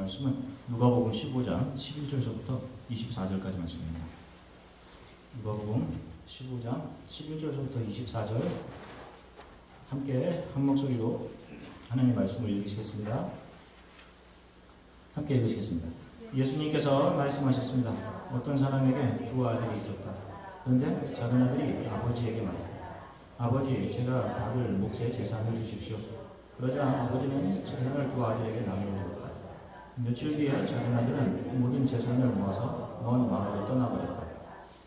말씀은 누가복음 15장 11절서부터 24절까지 말씀입니다. 누가복음 15장 11절서부터 24절 함께 한 목소리로 하나님의 말씀을 읽으시겠습니다. 함께 읽으시겠습니다. 예수님께서 말씀하셨습니다. 어떤 사람에게 두 아들이 있었다. 그런데 작은 아들이 아버지에게 말했다. 아버지, 제가 아들 몫의 재산을 주십시오. 그러자 아버지는 재산을 두 아들에게 나누어. 며칠 뒤에 작은 아들은 모든 재산을 모아서 먼 마을로 떠나버렸다.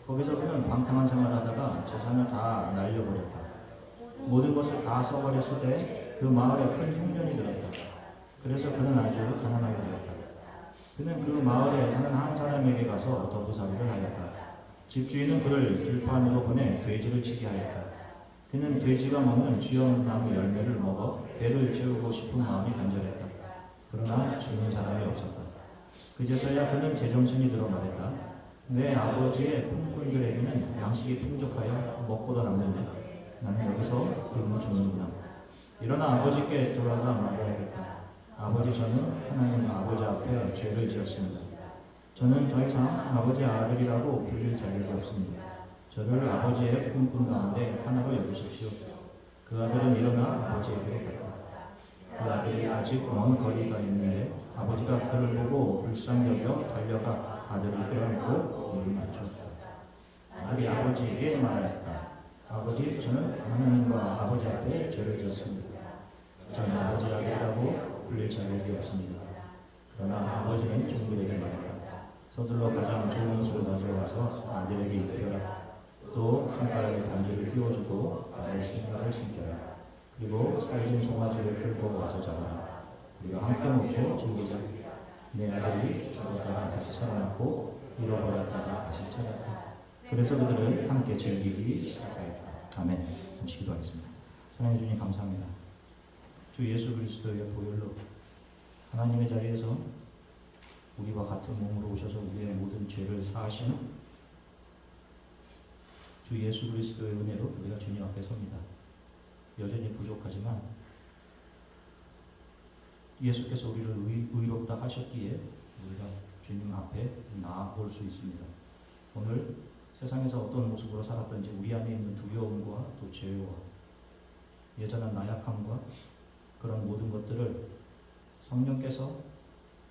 거기서 그는 방탕한 생활을 하다가 재산을 다 날려버렸다. 모든 것을 다 써버렸을 때 그 마을에 큰 흉년이 들었다. 그래서 그는 아주 가난하게 되었다. 그는 그 마을에 사는 한 사람에게 가서 더부살이를 하였다. 집주인은 그를 들판으로 보내 돼지를 치게 하였다. 그는 돼지가 먹는 쥐어나무 열매를 먹어 배를 채우고 싶은 마음이 간절했다. 그러나 주는 사람이 없었다. 그제서야 그는 제정신이 들어 말했다. 내 아버지의 품꾼들에게는 양식이 풍족하여 먹고도 남는데 나는 여기서 굶어 죽는구나. 일어나 아버지께 돌아가 말해야겠다. 아버지 저는 하나님 아버지 앞에 죄를 지었습니다. 저는 더 이상 아버지 아들이라고 불릴 자격이 없습니다. 저를 아버지의 품꾼 가운데 하나로 여기십시오. 그 아들은 일어나 아버지에게로 갔다. 그 아들이 아직 먼 거리가 있는데 아버지가 그를 보고 불쌍히 여겨 달려가 아들을 끌어안고 입을 맞췄다. 아들이 아버지에게 말하였다. 아버지, 저는 하나님과 아버지 앞에 죄를 지었습니다. 저는 아버지 아들이라고 불릴 자격이 없습니다. 그러나 아버지는 종들에게 말했다. 서둘러 가장 좋은 옷을 가져와서 아들에게 입혀라. 또 손가락에 반지를 끼워주고 발에 신발을 신겨라. 그리고 살진 송아지를 끌고 와서 잡아라. 우리가 함께 먹고 즐기자. 내 아들이 죽었다가 다시 살아났고 잃어버렸다가 다시 찾았다. 그래서 그들은 함께 즐기기 시작하였다. 아멘. 잠시 기도하겠습니다. 사랑해 주님 감사합니다. 주 예수 그리스도의 보혈로 하나님의 자리에서 우리와 같은 몸으로 오셔서 우리의 모든 죄를 사하시는 주 예수 그리스도의 은혜로 우리가 주님 앞에 섭니다. 여전히 부족하지만 예수께서 우리를 의, 의롭다 하셨기에 우리가 주님 앞에 나아올 수 있습니다. 오늘 세상에서 어떤 모습으로 살았던지 우리 안에 있는 두려움과 또 죄와 여전한 나약함과 그런 모든 것들을 성령께서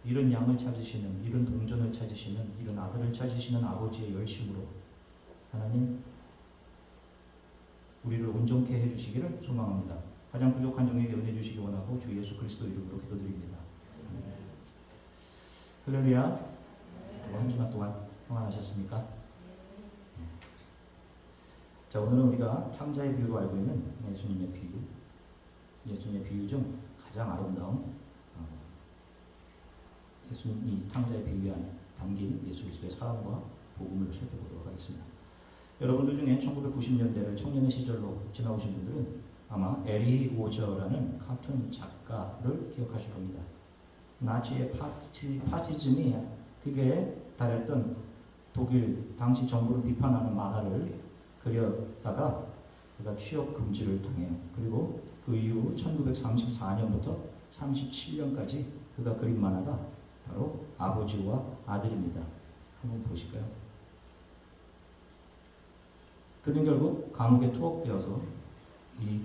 이런 양을 찾으시는 이런 동전을 찾으시는 이런 아들을 찾으시는 아버지의 열심으로 하나님 우리를 온전케 해주시기를 소망합니다. 가장 부족한 종에게 은혜 주시기 원하고 주 예수 그리스도 이름으로 기도드립니다. 할렐루야. 한 주간 동안 평안하셨습니까? 자 오늘은 우리가 탕자의 비유로 알고 있는 예수님의 비유, 예수님의 비유 중 가장 아름다운 어, 예수님이 탕자의 비유에 담긴 예수 그리스도의 사랑과 복음을 살펴보도록 하겠습니다. 여러분들 중에 1990년대를 청년의 시절로 지나오신 분들은 아마 에리 오저라는 카툰 작가를 기억하실 겁니다. 나치의 파시, 파시즘이 그게 달했던 독일 당시 정부를 비판하는 만화를 그렸다가 그가 취업 금지를 당해요. 그리고 그 이후 1934년부터 37년까지 그가 그린 만화가 바로 아버지와 아들입니다. 한번 보실까요? 그는 결국 감옥에 투옥되어서 이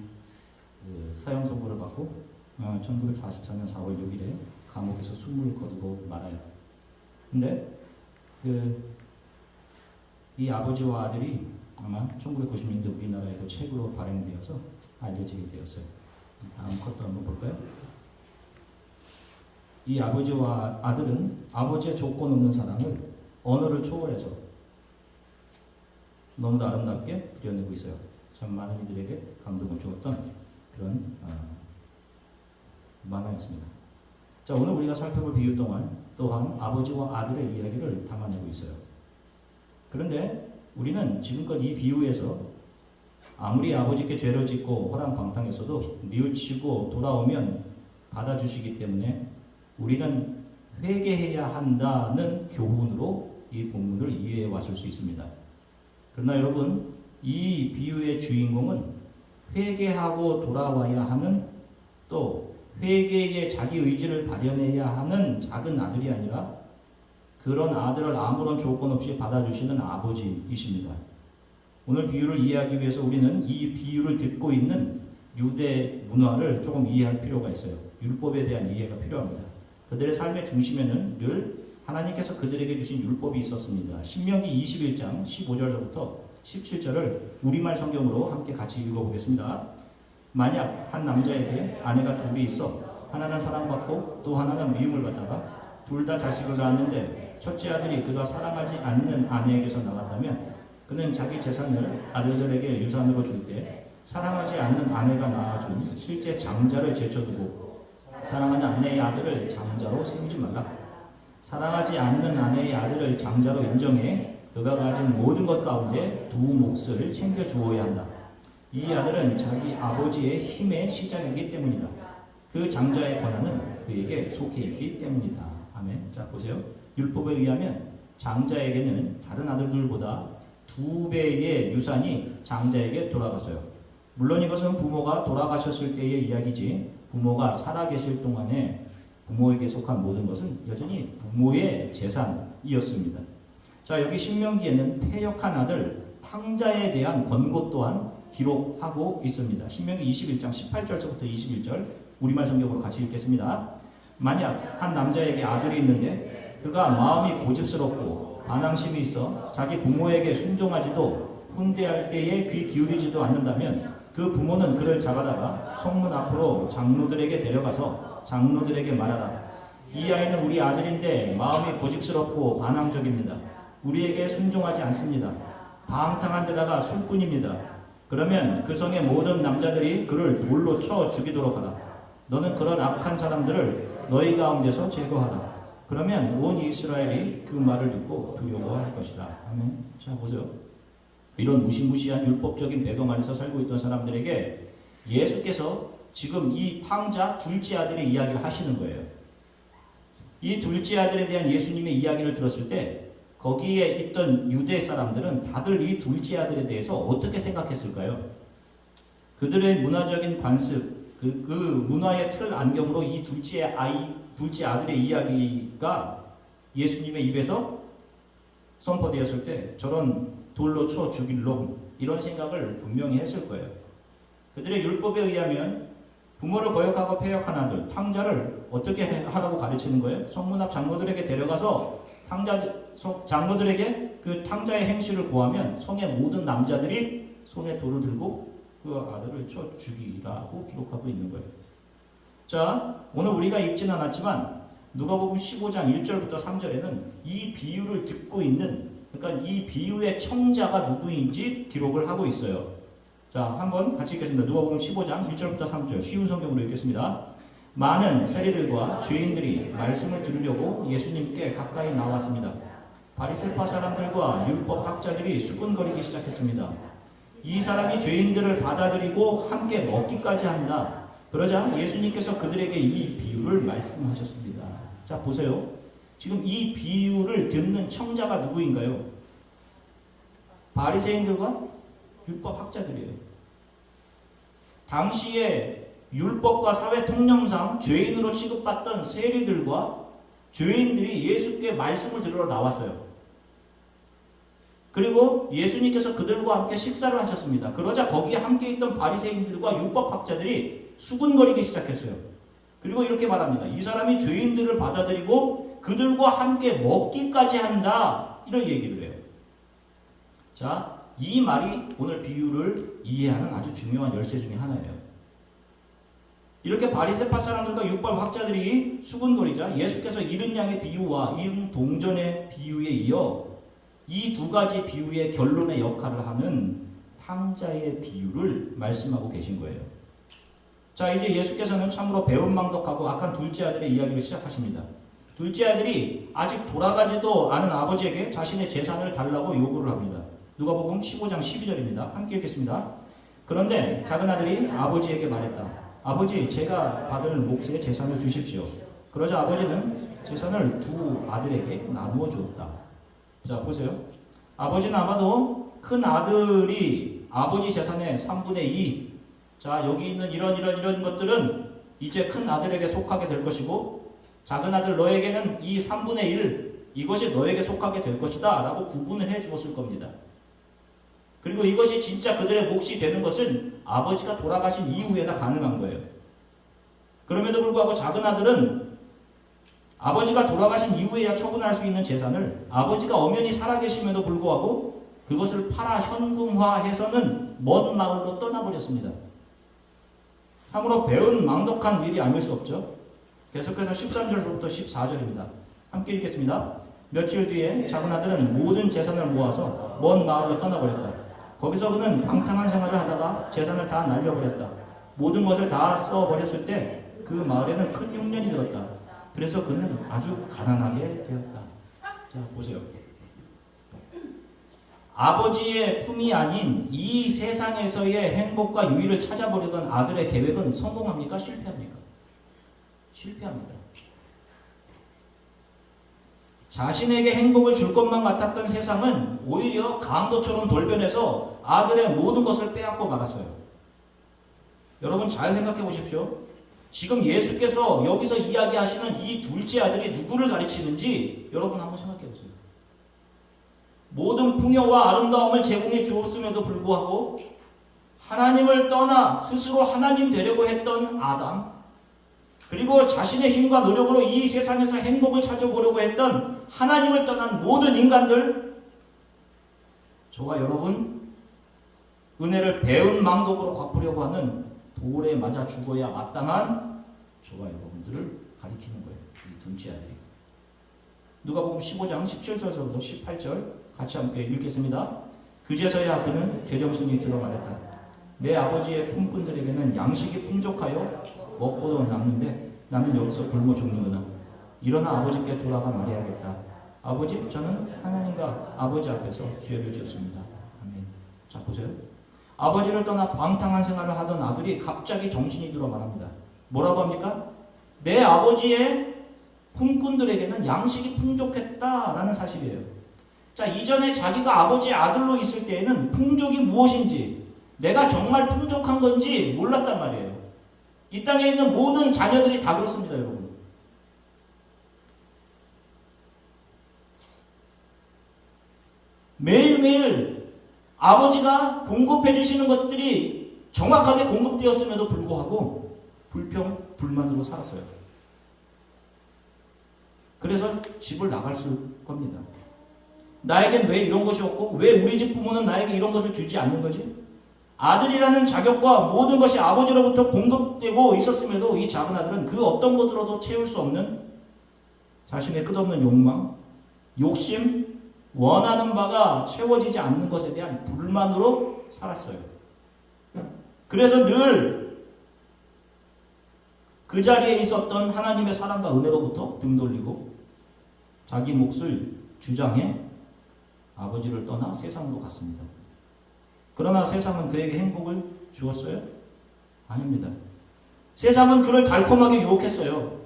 그, 사형 선고를 받고 어, 1944년 4월 6일에 감옥에서 숨을 거두고 말아요. 근데 그 이 아버지와 아들이 아마 1990년대 우리나라에도 책으로 발행되어서 알려지게 되었어요. 다음 것도 한번 볼까요? 이 아버지와 아들은 아버지의 조건 없는 사랑을 언어를 초월해서 너무도 아름답게 그려내고 있어요. 참 많은 이들에게 감동을 주었던 그런 어, 만화였습니다. 자 오늘 우리가 살펴볼 비유 동안 또한 아버지와 아들의 이야기를 담아내고 있어요. 그런데 우리는 지금껏 이 비유에서 아무리 아버지께 죄를 짓고 호랑방탕했어도 뉘우치고 돌아오면 받아주시기 때문에 우리는 회개해야 한다는 교훈으로 이 본문을 이해해 왔을 수 있습니다. 그러나 여러분, 이 비유의 주인공은 회개하고 돌아와야 하는 또 회개에 자기 의지를 발현해야 하는 작은 아들이 아니라 그런 아들을 아무런 조건 없이 받아주시는 아버지이십니다. 오늘 비유를 이해하기 위해서 우리는 이 비유를 듣고 있는 유대 문화를 조금 이해할 필요가 있어요. 율법에 대한 이해가 필요합니다. 그들의 삶의 중심에는 늘 하나님께서 그들에게 주신 율법이 있었습니다. 신명기 21장 15절부터 17절을 우리말 성경으로 함께 같이 읽어보겠습니다. 만약 한 남자에게 아내가 둘이 있어 하나는 사랑받고 또 하나는 미움을 받다가 둘 다 자식을 낳았는데 첫째 아들이 그가 사랑하지 않는 아내에게서 나갔다면 그는 자기 재산을 아들들에게 유산으로 줄 때 사랑하지 않는 아내가 낳아준 실제 장자를 제쳐두고 사랑하는 아내의 아들을 장자로 세우지 말라. 사랑하지 않는 아내의 아들을 장자로 인정해 그가 가진 모든 것 가운데 두 몫을 챙겨 주어야 한다. 이 아들은 자기 아버지의 힘의 시작이기 때문이다. 그 장자의 권한은 그에게 속해 있기 때문이다. 아멘. 자, 보세요. 율법에 의하면 장자에게는 다른 아들들보다 두 배의 유산이 장자에게 돌아갔어요. 물론 이것은 부모가 돌아가셨을 때의 이야기지, 부모가 살아계실 동안에 부모에게 속한 모든 것은 여전히 부모의 재산이었습니다. 자, 여기 신명기에는 패역한 아들 탕자에 대한 권고 또한 기록하고 있습니다. 신명기 21장 18절부터 21절 우리말 성경으로 같이 읽겠습니다. 만약 한 남자에게 아들이 있는데 그가 마음이 고집스럽고 반항심이 있어 자기 부모에게 순종하지도 훈대할 때에 귀 기울이지도 않는다면 그 부모는 그를 잡아다가 성문 앞으로 장로들에게 데려가서 장로들에게 말하라. 이 아이는 우리 아들인데 마음이 고집스럽고 반항적입니다. 우리에게 순종하지 않습니다. 방탕한 데다가 술꾼입니다. 그러면 그 성의 모든 남자들이 그를 돌로 쳐 죽이도록 하라. 너는 그런 악한 사람들을 너희 가운데서 제거하라. 그러면 온 이스라엘이 그 말을 듣고 두려워할 것이다. 아멘. 자 보세요. 이런 무시무시한 율법적인 배경 안에서 살고 있던 사람들에게 예수께서 지금 이 탕자 둘째 아들의 이야기를 하시는 거예요. 이 둘째 아들에 대한 예수님의 이야기를 들었을 때 거기에 있던 유대 사람들은 다들 이 둘째 아들에 대해서 어떻게 생각했을까요? 그들의 문화적인 관습, 그, 그 문화의 틀 안경으로 이 둘째 아이, 둘째 아들의 이야기가 예수님의 입에서 선포되었을 때 저런 돌로 쳐 죽일 놈 이런 생각을 분명히 했을 거예요. 그들의 율법에 의하면 부모를 거역하고 폐역한 아들 탕자를 어떻게 하라고 가르치는 거예요? 성문 앞 장로들에게 데려가서 탕자 장로들에게 그 탕자의 행실을 고하면 성의 모든 남자들이 손에 돌을 들고 그 아들을 쳐 죽이라고 기록하고 있는 거예요. 자, 오늘 우리가 읽지는 않았지만 누가복음 15장 1절부터 3절에는 이 비유를 듣고 있는 그러니까 이 비유의 청자가 누구인지 기록을 하고 있어요. 자, 한번 같이 읽겠습니다. 누가복음 15장 1절부터 3절 쉬운 성경으로 읽겠습니다. 많은 세리들과 죄인들이 말씀을 들으려고 예수님께 가까이 나왔습니다. 바리새파 사람들과 율법 학자들이 수군거리기 시작했습니다. 이 사람이 죄인들을 받아들이고 함께 먹기까지 한다. 그러자 예수님께서 그들에게 이 비유를 말씀하셨습니다. 자, 보세요. 지금 이 비유를 듣는 청자가 누구인가요? 바리새인들과 율법 학자들이에요. 당시에 율법과 사회 통념상 죄인으로 취급받던 세리들과 죄인들이 예수께 말씀을 들으러 나왔어요. 그리고 예수님께서 그들과 함께 식사를 하셨습니다. 그러자 거기에 함께 있던 바리새인들과 율법학자들이 수군거리기 시작했어요. 그리고 이렇게 말합니다. 이 사람이 죄인들을 받아들이고 그들과 함께 먹기까지 한다. 이런 얘기를 해요. 자, 이 말이 오늘 비유를 이해하는 아주 중요한 열쇠 중에 하나예요. 이렇게 바리새파 사람들과 율법 학자들이 수군거리자 예수께서 이른 양의 비유와 이른 동전의 비유에 이어 이 두 가지 비유의 결론의 역할을 하는 탕자의 비유를 말씀하고 계신 거예요. 자, 이제 예수께서는 참으로 배은망덕하고 악한 둘째 아들의 이야기를 시작하십니다. 둘째 아들이 아직 돌아가지도 않은 아버지에게 자신의 재산을 달라고 요구를 합니다. 누가복음 15장 12절입니다. 함께 읽겠습니다. 그런데 작은 아들이 아버지에게 말했다. 아버지, 제가 받을 몫의 재산을 주십시오. 그러자 아버지는 재산을 두 아들에게 나누어 주었다. 자, 보세요. 아버지는 아마도 큰 아들이 아버지 재산의 3분의 2. 자, 여기 있는 이런 이런 이런 것들은 이제 큰 아들에게 속하게 될 것이고 작은 아들 너에게는 이 3분의 1 이것이 너에게 속하게 될 것이다 라고 구분을 해 주었을 겁니다. 그리고 이것이 진짜 그들의 몫이 되는 것은 아버지가 돌아가신 이후에나 가능한 거예요. 그럼에도 불구하고 작은 아들은 아버지가 돌아가신 이후에야 처분할 수 있는 재산을 아버지가 엄연히 살아계심에도 불구하고 그것을 팔아 현금화해서는 먼 마을로 떠나버렸습니다. 참으로 배은 망덕한 일이 아닐 수 없죠. 계속해서 13절부터 14절입니다. 함께 읽겠습니다. 며칠 뒤에 작은 아들은 모든 재산을 모아서 먼 마을로 떠나버렸다. 거기서 그는 방탕한 생활을 하다가 재산을 다 날려버렸다. 모든 것을 다 써버렸을 때 그 마을에는 큰 흉년이 들었다. 그래서 그는 아주 가난하게 되었다. 자, 보세요. 아버지의 품이 아닌 이 세상에서의 행복과 유의를 찾아보려던 아들의 계획은 성공합니까? 실패합니까? 실패합니다. 자신에게 행복을 줄 것만 같았던 세상은 오히려 강도처럼 돌변해서 아들의 모든 것을 빼앗고 말았어요. 여러분 잘 생각해 보십시오. 지금 예수께서 여기서 이야기하시는 이 둘째 아들이 누구를 가르치는지 여러분 한번 생각해 보세요. 모든 풍요와 아름다움을 제공해 주었음에도 불구하고 하나님을 떠나 스스로 하나님 되려고 했던 아담, 그리고 자신의 힘과 노력으로 이 세상에서 행복을 찾아보려고 했던 하나님을 떠난 모든 인간들, 저와 여러분, 은혜를 배운 망독으로 갚으려고 하는 돌에 맞아 죽어야 마땅한 저와 여러분들을 가리키는 거예요. 이 둘째 아들이. 누가복음 15장 17절부터 18절 같이 함께 읽겠습니다. 그제서야 그는 제정신이 들어 말했다. 내 아버지의 품꾼들에게는 양식이 풍족하여 먹고도 남는데 나는 여기서 굶어 죽는구나. 일어나 아버지께 돌아가 말해야겠다. 아버지, 저는 하나님과 아버지 앞에서 죄를 지었습니다. 아멘. 자, 보세요. 아버지를 떠나 방탕한 생활을 하던 아들이 갑자기 정신이 들어 말합니다. 뭐라고 합니까? 내 아버지의 품꾼들에게는 양식이 풍족했다라는 사실이에요. 자, 이전에 자기가 아버지의 아들로 있을 때에는 풍족이 무엇인지, 내가 정말 풍족한 건지 몰랐단 말이에요. 이 땅에 있는 모든 자녀들이 다 그렇습니다, 여러분. 매일매일 아버지가 공급해 주시는 것들이 정확하게 공급되었음에도 불구하고 불평, 불만으로 살았어요. 그래서 집을 나갈 수 겁니다. 나에겐 왜 이런 것이 없고 왜 우리 집 부모는 나에게 이런 것을 주지 않는 거지? 아들이라는 자격과 모든 것이 아버지로부터 공급되고 있었음에도 이 작은 아들은 그 어떤 것으로도 채울 수 없는 자신의 끝없는 욕망, 욕심, 원하는 바가 채워지지 않는 것에 대한 불만으로 살았어요. 그래서 늘 그 자리에 있었던 하나님의 사랑과 은혜로부터 등 돌리고 자기 몫을 주장해 아버지를 떠나 세상으로 갔습니다. 그러나 세상은 그에게 행복을 주었어요? 아닙니다. 세상은 그를 달콤하게 유혹했어요.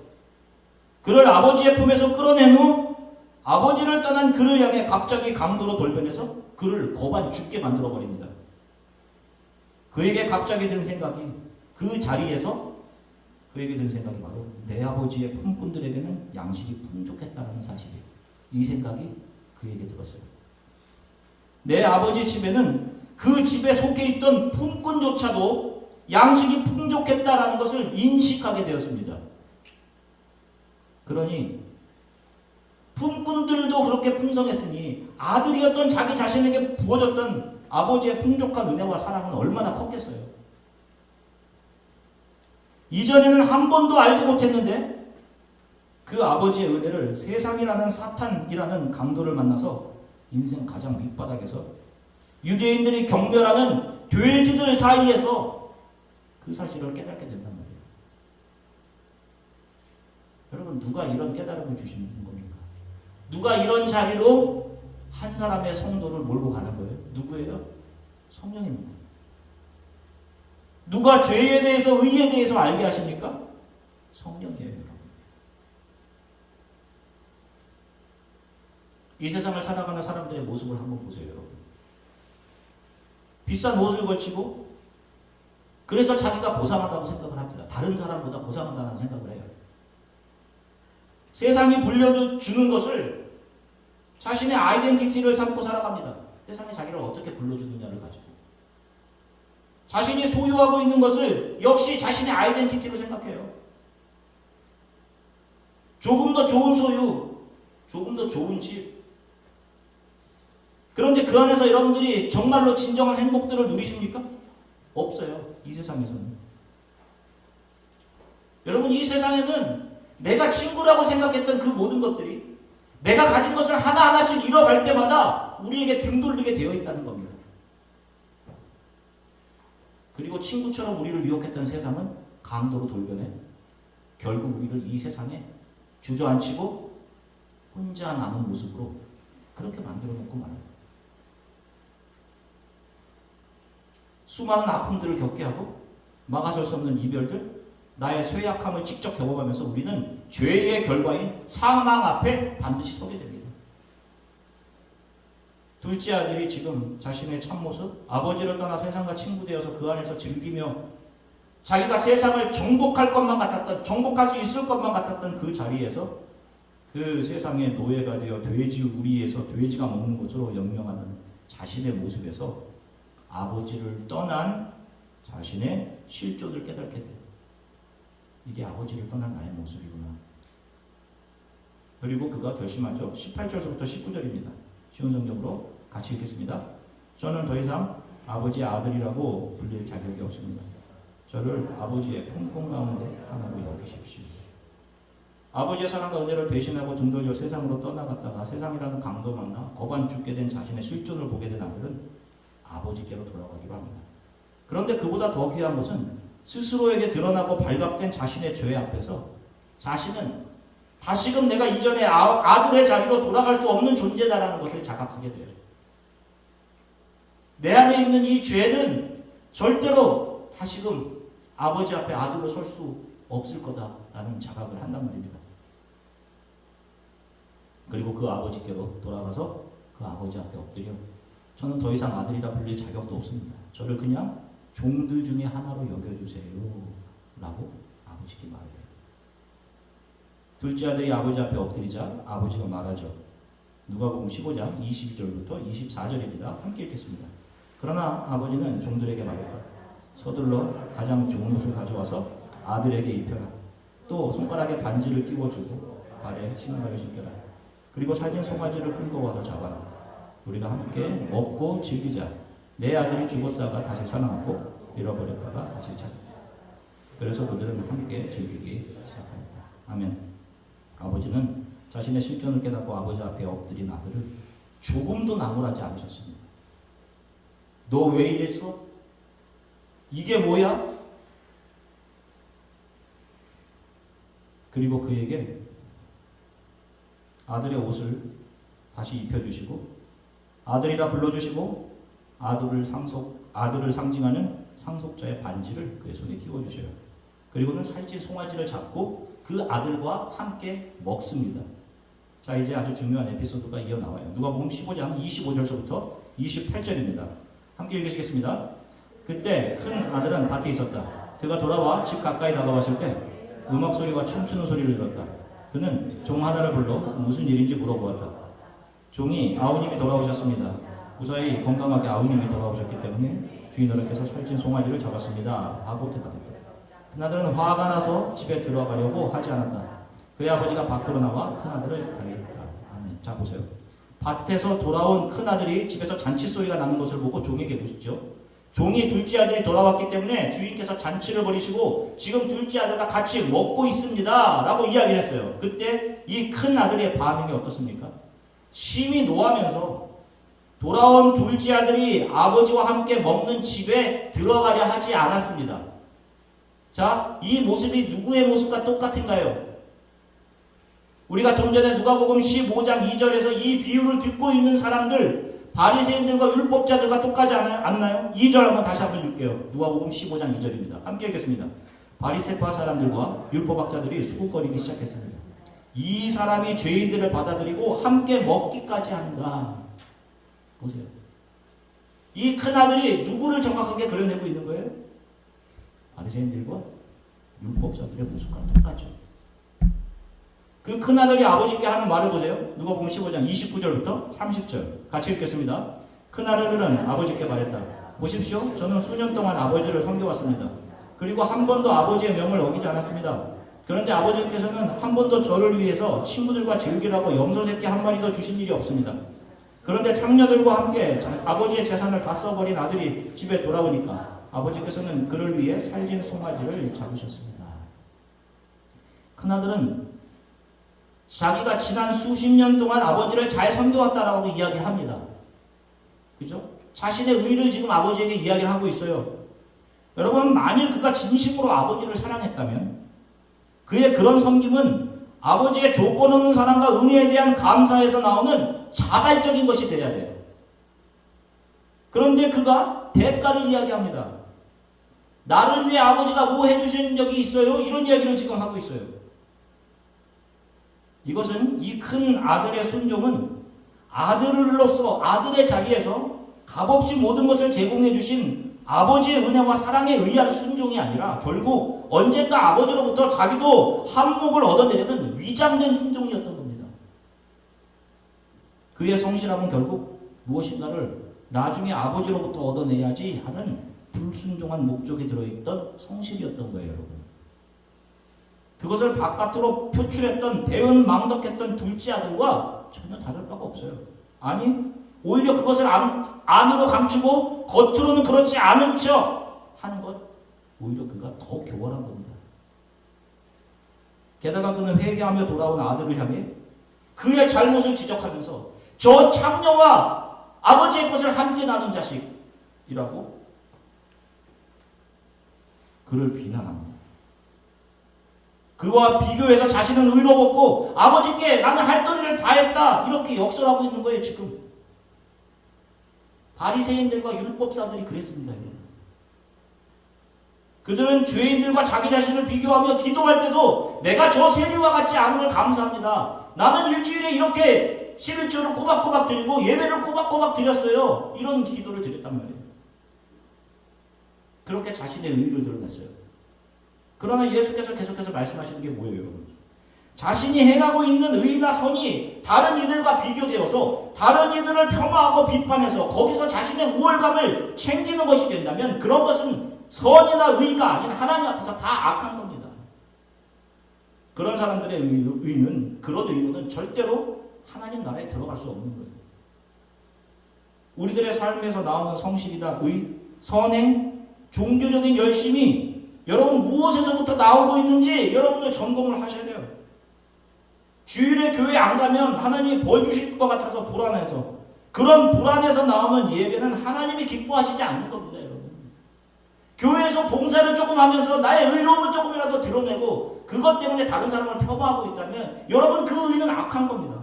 그를 아버지의 품에서 끌어낸 후 아버지를 떠난 그를 향해 갑자기 강도로 돌변해서 그를 거반 죽게 만들어 버립니다. 그에게 갑자기 든 생각이 그 자리에서 그에게 든 생각이 바로 내 아버지의 품꾼들에게는 양식이 풍족했다는 사실이에요. 이 생각이 그에게 들었어요. 내 아버지 집에는 그 집에 속해 있던 품꾼조차도 양식이 풍족했다라는 것을 인식하게 되었습니다. 그러니 품꾼들도 그렇게 풍성했으니 아들이었던 자기 자신에게 부어졌던 아버지의 풍족한 은혜와 사랑은 얼마나 컸겠어요. 이전에는 한 번도 알지 못했는데 그 아버지의 은혜를 세상이라는 사탄이라는 강도를 만나서 인생 가장 밑바닥에서 유대인들이 경멸하는 돼지들 사이에서 그 사실을 깨닫게 된단 말이에요. 여러분 누가 이런 깨달음을 주시는 겁니까? 누가 이런 자리로 한 사람의 성도를 몰고 가는 거예요? 누구예요? 성령입니다. 누가 죄에 대해서 의에 대해서 알게 하십니까? 성령이에요. 여러분. 이 세상을 살아가는 사람들의 모습을 한번 보세요. 비싼 옷을 걸치고 그래서 자기가 고상하다고 생각을 합니다. 다른 사람보다 고상하다는 생각을 해요. 세상이 불려주는 것을 자신의 아이덴티티를 삼고 살아갑니다. 세상이 자기를 어떻게 불러주느냐를 가지고. 자신이 소유하고 있는 것을 역시 자신의 아이덴티티로 생각해요. 조금 더 좋은 소유, 조금 더 좋은 집. 그런데 그 안에서 여러분들이 정말로 진정한 행복들을 누리십니까? 없어요. 이 세상에서는. 여러분, 이 세상에는 내가 친구라고 생각했던 그 모든 것들이 내가 가진 것을 하나하나씩 잃어갈 때마다 우리에게 등 돌리게 되어 있다는 겁니다. 그리고 친구처럼 우리를 유혹했던 세상은 강도로 돌변해 결국 우리를 이 세상에 주저앉히고 혼자 남은 모습으로 그렇게 만들어 놓고 말아요. 수많은 아픔들을 겪게 하고 막아설 수 없는 이별들, 나의 쇠약함을 직접 경험하면서 우리는 죄의 결과인 사망 앞에 반드시 서게 됩니다. 둘째 아들이 지금 자신의 참모습, 아버지를 떠나 세상과 친구 되어서 그 안에서 즐기며 자기가 세상을 정복할 것만 같았던, 정복할 수 있을 것만 같았던 그 자리에서 그 세상의 노예가 되어 돼지 우리에서 돼지가 먹는 것으로 연명하는 자신의 모습에서 아버지를 떠난 자신의 실존을 깨닫게 돼요. 이게 아버지를 떠난 나의 모습이구나. 그리고 그가 결심하죠. 18절부터 19절입니다. 쉬운 성경으로 같이 읽겠습니다. 저는 더 이상 아버지의 아들이라고 불릴 자격이 없습니다. 저를 아버지의 품꾼 가운데 하나로 여기십시오. 아버지의 사랑과 은혜를 배신하고 등 돌려 세상으로 떠나갔다가 세상이라는 강도 만나 거반 죽게 된 자신의 실존을 보게 된 아들은 아버지께로 돌아가기로 합니다. 그런데 그보다 더 귀한 것은 스스로에게 드러나고 발각된 자신의 죄 앞에서 자신은 다시금 내가 이전에 아, 아들의 자리로 돌아갈 수 없는 존재다라는 것을 자각하게 돼요. 내 안에 있는 이 죄는 절대로 다시금 아버지 앞에 아들로 설 수 없을 거다라는 자각을 한단 말입니다. 그리고 그 아버지께로 돌아가서 그 아버지 앞에 엎드려 저는 더 이상 아들이라 불릴 자격도 없습니다. 저를 그냥 종들 중에 하나로 여겨주세요. 라고 아버지께 말해요. 둘째 아들이 아버지 앞에 엎드리자 아버지가 말하죠. 누가복음 15장 22절부터 24절입니다. 함께 읽겠습니다. 그러나 아버지는 종들에게 말했다. 서둘러 가장 좋은 옷을 가져와서 아들에게 입혀라. 또 손가락에 반지를 끼워주고 발에 신발을 신겨라. 그리고 살찐 송아지를 끌고 와서 잡아라. 우리가 함께 먹고 즐기자. 내 아들이 죽었다가 다시 살아났고 잃어버렸다가 다시 찾았다. 그래서 그들은 함께 즐기기 시작합니다. 아멘. 아버지는 자신의 실존을 깨닫고 아버지 앞에 엎드린 아들을 조금도 나무라지 않으셨습니다. 너 왜 이랬어? 이게 뭐야? 그리고 그에게 아들의 옷을 다시 입혀주시고 아들이라 불러주시고 아들을 상속 아들을 상징하는 상속자의 반지를 그의 손에 끼워주셔요. 그리고는 살찐 송아지를 잡고 그 아들과 함께 먹습니다. 자 이제 아주 중요한 에피소드가 이어 나와요. 누가복음 15장 25절서부터 28절입니다. 함께 읽으시겠습니다. 그때 큰 아들은 밭에 있었다. 그가 돌아와 집 가까이 다가왔을 때 음악 소리와 춤추는 소리를 들었다. 그는 종 하나를 불러 무슨 일인지 물어보았다. 종이 아우님이 돌아오셨습니다. 무사히 건강하게 아우님이 돌아오셨기 때문에 주인 어른께서 살찐 송아지를 잡았습니다. 하고 대답했다. 큰아들은 화가 나서 집에 들어가려고 하지 않았다. 그의 아버지가 밖으로 나와 큰아들을 달렸다. 아멘. 자 보세요. 밭에서 돌아온 큰아들이 집에서 잔치 소리가 나는 것을 보고 종에게 묻죠. 종이 둘째 아들이 돌아왔기 때문에 주인께서 잔치를 벌이시고 지금 둘째 아들과 같이 먹고 있습니다. 라고 이야기를 했어요. 그때 이 큰 아들의 반응이 어떻습니까? 심히 노하면서 돌아온 둘째 아들이 아버지와 함께 먹는 집에 들어가려 하지 않았습니다. 자, 이 모습이 누구의 모습과 똑같은가요? 우리가 좀 전에 누가복음 15장 2절에서 이 비유를 듣고 있는 사람들 바리새인들과 율법자들과 똑같지 않나요? 2절 한번 다시 한번 읽게요. 누가복음 15장 2절입니다. 함께 읽겠습니다. 바리새파 사람들과 율법학자들이 수국거리기 시작했습니다. 이 사람이 죄인들을 받아들이고 함께 먹기까지 한다. 보세요. 이 큰아들이 누구를 정확하게 그려내고 있는 거예요? 바리새인들과 율법사들의 모습과 똑같죠. 그 큰아들이 아버지께 하는 말을 보세요. 누가 보면 15장 29절부터 30절 같이 읽겠습니다. 큰아들은 아버지께 말했다. 보십시오. 저는 수년 동안 아버지를 섬겨왔습니다. 그리고 한 번도 아버지의 명을 어기지 않았습니다. 그런데 아버지께서는 한 번도 저를 위해서 친구들과 즐기라고 염소 새끼 한 마리도 주신 일이 없습니다. 그런데 창녀들과 함께 자- 아버지의 재산을 다 써버린 아들이 집에 돌아오니까 아버지께서는 그를 위해 살진 송아지를 잡으셨습니다. 큰아들은 자기가 지난 수십 년 동안 아버지를 잘 섬겨왔다라고 이야기합니다. 그죠? 자신의 의를 지금 아버지에게 이야기를 하고 있어요. 여러분, 만일 그가 진심으로 아버지를 사랑했다면 그의 그런 섬김은 아버지의 조건 없는 사랑과 은혜에 대한 감사에서 나오는 자발적인 것이 돼야 돼요. 그런데 그가 대가를 이야기합니다. 나를 위해 아버지가 뭐 해주신 적이 있어요? 이런 이야기를 지금 하고 있어요. 이것은 이 큰 아들의 순종은 아들로서 아들의 자리에서 값없이 모든 것을 제공해 주신 아버지의 은혜와 사랑에 의한 순종이 아니라 결국 언젠가 아버지로부터 자기도 한몫을 얻어내려는 위장된 순종이었던 겁니다. 그의 성실함은 결국 무엇인가를 나중에 아버지로부터 얻어내야지 하는 불순종한 목적이 들어있던 성실이었던 거예요, 여러분. 그것을 바깥으로 표출했던 배은 망덕했던 둘째 아들과 전혀 다를 바가 없어요. 아니 오히려 그것을 안, 안으로 감추고 겉으로는 그렇지 않은 척 하는 것 오히려 그가 더 교활한 겁니다. 게다가 그는 회개하며 돌아온 아들을 향해 그의 잘못을 지적하면서 저 창녀와 아버지의 것을 함께 나눈 자식이라고 그를 비난합니다. 그와 비교해서 자신은 의로웠고 아버지께 나는 할 도리를 다 했다 이렇게 역설하고 있는 거예요 지금 바리새인들과 율법사들이 그랬습니다. 그들은 죄인들과 자기 자신을 비교하며 기도할 때도 내가 저 세리와 같지 않음을 감사합니다. 나는 일주일에 이렇게 11조를 꼬박꼬박 드리고 예배를 꼬박꼬박 드렸어요. 이런 기도를 드렸단 말이에요. 그렇게 자신의 의를 드러냈어요. 그러나 예수께서 계속해서 말씀하시는 게 뭐예요? 자신이 행하고 있는 의나 선이 다른 이들과 비교되어서 다른 이들을 폄하하고 비판해서 거기서 자신의 우월감을 챙기는 것이 된다면 그런 것은 선이나 의가 아닌 하나님 앞에서 다 악한 겁니다. 그런 사람들의 의, 의는 그런 의는 절대로 하나님 나라에 들어갈 수 없는 거예요. 우리들의 삶에서 나오는 성실이나 의, 선행, 종교적인 열심이 여러분 무엇에서부터 나오고 있는지 여러분들 점검을 하셔야 돼요. 주일에 교회 안 가면 하나님이 벌 주실 것 같아서 불안해서 그런 불안에서 나오는 예배는 하나님이 기뻐하시지 않는 겁니다. 교회에서 봉사를 조금 하면서 나의 의로움을 조금이라도 드러내고 그것 때문에 다른 사람을 폄하하고 있다면 여러분 그 의는 악한 겁니다.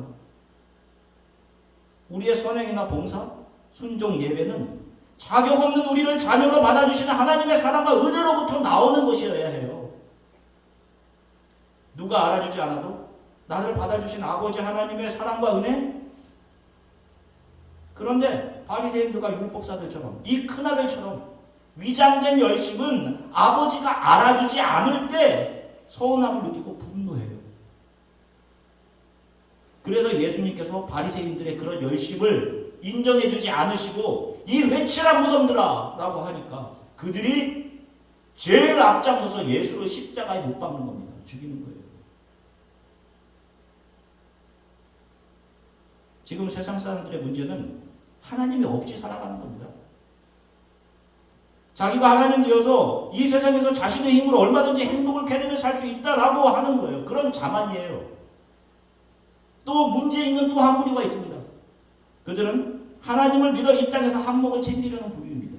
우리의 선행이나 봉사, 순종 예배는 자격 없는 우리를 자녀로 받아주시는 하나님의 사랑과 은혜로부터 나오는 것이어야 해요. 누가 알아주지 않아도 나를 받아주신 아버지 하나님의 사랑과 은혜? 그런데 바리새인들과 율법사들처럼 이 큰아들처럼 위장된 열심은 아버지가 알아주지 않을 때 서운함을 느끼고 분노해요. 그래서 예수님께서 바리새인들의 그런 열심을 인정해주지 않으시고 이 회칠한 무덤들아 라고 하니까 그들이 제일 앞장서서 예수를 십자가에 못 박는 겁니다. 죽이는 거예요. 지금 세상 사람들의 문제는 하나님이 없이 살아가는 겁니다. 자기가 하나님 되어서 이 세상에서 자신의 힘으로 얼마든지 행복을 캐내며 살 수 있다라고 하는 거예요. 그런 자만이에요. 또 문제 있는 또한 무리가 있습니다. 그들은 하나님을 믿어 이 땅에서 한몫을 챙기려는 부류입니다.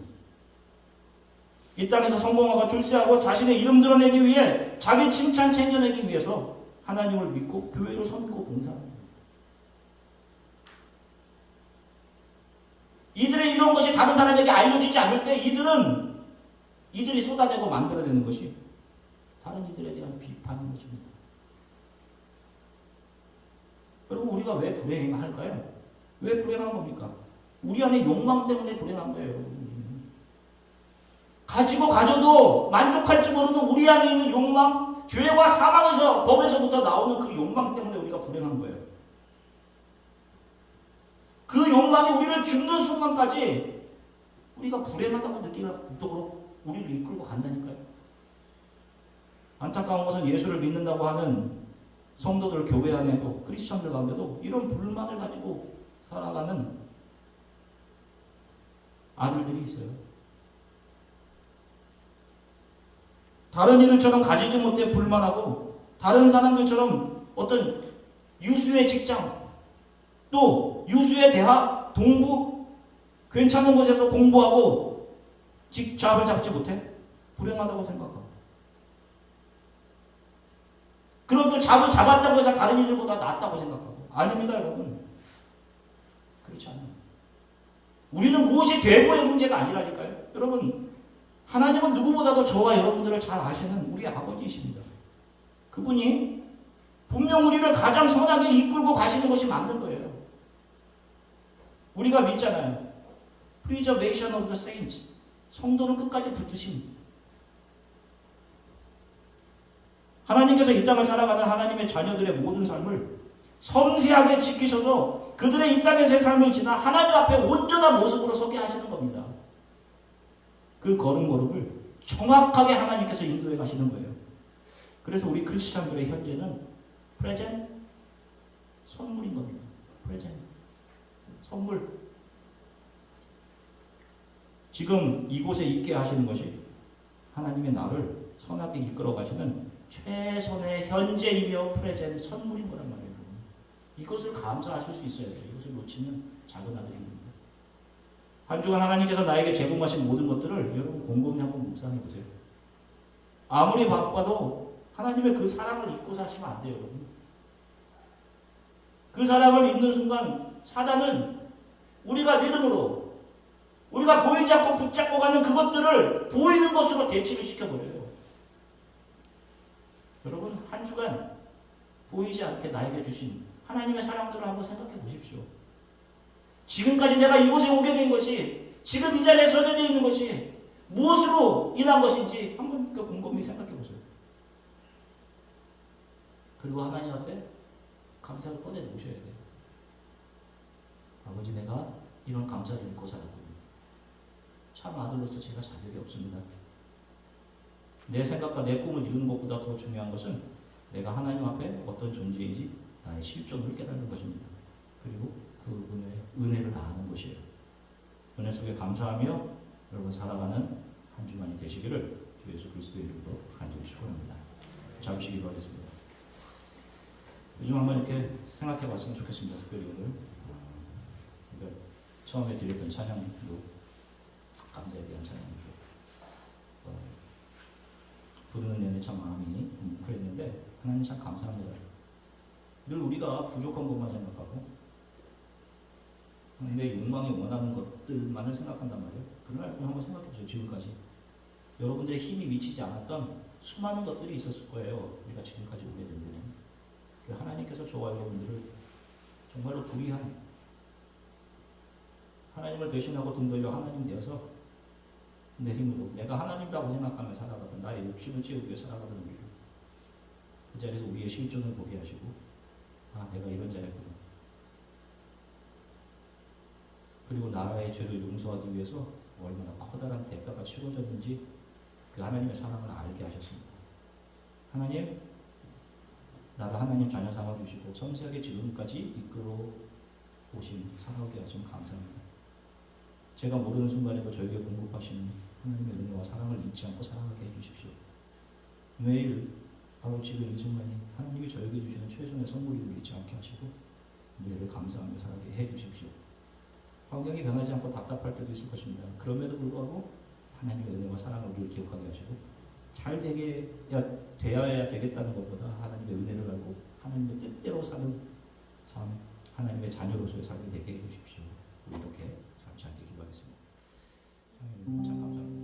이 땅에서 성공하고 출세하고 자신의 이름 드러내기 위해 자기 칭찬 챙겨내기 위해서 하나님을 믿고 교회를 섬기고 봉사합니다. 이들의 이런 것이 다른 사람에게 알려지지 않을 때 이들은 이들이 쏟아내고 만들어내는 것이 다른 이들에 대한 비판인 것입니다. 여러분 우리가 왜 불행할까요? 왜 불행한 겁니까? 우리 안에 욕망 때문에 불행한 거예요. 가지고 가져도 만족할 줄 모르는 우리 안에 있는 욕망, 죄와 사망에서 법에서부터 나오는 그 욕망 때문에 우리가 불행한 거예요. 그 욕망이 우리를 죽는 순간까지 우리가 불행하다고 느끼도록 우리를 이끌고 간다니까요. 안타까운 것은 예수를 믿는다고 하는 성도들 교회 안에도 크리스천들 가운데도 이런 불만을 가지고 살아가는 아들들이 있어요. 다른 이들처럼 가지지 못해 불만하고 다른 사람들처럼 어떤 유수의 직장 또 유수의 대학 동부 괜찮은 곳에서 공부하고 직잡을 잡지 못해? 불행하다고 생각하고. 그럼 또 잡을 잡았다고 해서 다른 이들보다 낫다고 생각하고. 아닙니다 여러분. 그렇지 않아요. 우리는 무엇이 되고의 문제가 아니라니까요. 여러분 하나님은 누구보다도 저와 여러분들을 잘 아시는 우리 아버지이십니다. 그분이 분명 우리를 가장 선하게 이끌고 가시는 것이 맞는 거예요. 우리가 믿잖아요. Preservation of the saints 성도는 끝까지 붙드심 하나님께서 이 땅을 살아가는 하나님의 자녀들의 모든 삶을 섬세하게 지키셔서 그들의 이 땅에서의 삶을 지나 하나님 앞에 온전한 모습으로 서게 하시는 겁니다. 그 걸음걸음을 정확하게 하나님께서 인도해 가시는 거예요. 그래서 우리 크리스찬들의 현재는 프레젠 선물인 겁니다. 프레젠 선물. 지금 이곳에 있게 하시는 것이 하나님의 나를 선하게 이끌어 가시는 최선의 현재이며 프레젠 선물인 거란 말이에요. 이것을 감사하실 수 있어야 돼요. 이것을 놓치면 작은 아들입니다. 한 주간 하나님께서 나에게 제공하신 모든 것들을 여러분 곰곰이 한번 묵상해 보세요. 아무리 바빠도 하나님의 그 사랑을 잊고 사시면 안 돼요, 여러분. 그 사랑을 잊는 순간 사단은 우리가 믿음으로 우리가 보이지 않고 붙잡고 가는 그것들을 보이는 것으로 대치를 시켜버려요. 여러분 한 주간 보이지 않게 나에게 주신 하나님의 사랑들을 한번 생각해 보십시오. 지금까지 내가 이곳에 오게 된 것이 지금 이 자리에 서게 되어 있는 것이 무엇으로 인한 것인지 한번 그 곰곰이 생각해 보세요. 그리고 하나님 앞에 감사를 꺼내 놓으셔야 돼요. 아버지 내가 이런 감사를 잊고 살았군요. 참 아들로서 제가 자격이 없습니다. 내 생각과 내 꿈을 이루는 것보다 더 중요한 것은 내가 하나님 앞에 어떤 존재인지 나의 실존을 깨닫는 것입니다. 그리고 그 은혜, 은혜를 다하는 것이에요. 은혜 속에 감사하며 여러분 살아가는 한 주만이 되시기를 주 예수 그리스도의 이름으로 간절히 축원합니다. 잠시 기도하겠습니다. 요즘 한번 이렇게 생각해 봤으면 좋겠습니다. 특별히 오늘 어, 처음에 드렸던 찬양도 감사에 대한 찬양이고 어, 부르는 내내 참 마음이 뭉클했는데 하나님 참 감사합니다. 늘 우리가 부족한 것만 생각하고 내 욕망이 원하는 것들만을 생각한단 말이에요. 그러나 여러분 한번 생각해 보세요. 지금까지 여러분들의 힘이 미치지 않았던 수많은 것들이 있었을 거예요. 우리가 지금까지 오게 된 데는. 그 하나님께서 저와 여러분들을 정말로 불의한 하나님을 배신하고 등 돌려 하나님 되어서 내 힘으로. 내가 하나님이라고 생각하며 살아가던 나의 욕심을 채우기 위해 살아가던 우리를 그 자리에서 우리의 실존을 보게 하시고 아 내가 이런 자였구나. 그리고 나라의 죄를 용서하기 위해서 얼마나 커다란 대가가 치러졌는지 그 하나님의 사랑을 알게 하셨습니다. 하나님 나를 하나님 자녀 삼아주시고 섬세하게 지금까지 이끌어 오신 살아오게 하심 감사합니다. 제가 모르는 순간에도 저에게 공급하시는 하나님의 은혜와 사랑을 잊지 않고 살아가게 해주십시오. 매일 바로 지금 이 순간이 하나님이 저에게 주시는 최선의 선물임을 잊지 않게 하시고 은혜를 감사하며 살아가게 해주십시오. 환경이 변하지 않고 답답할 때도 있을 것입니다. 그럼에도 불구하고 하나님의 은혜와 사랑을 우리를 기억하게 하시고 잘 되게 야, 되어야 되겠다는 것보다 하나님의 은혜를 알고 하나님의 뜻대로 사는 삶, 하나님의 자녀로서의 삶이 되게 해주십시오. 이렇게 하나님 참 감사합니다.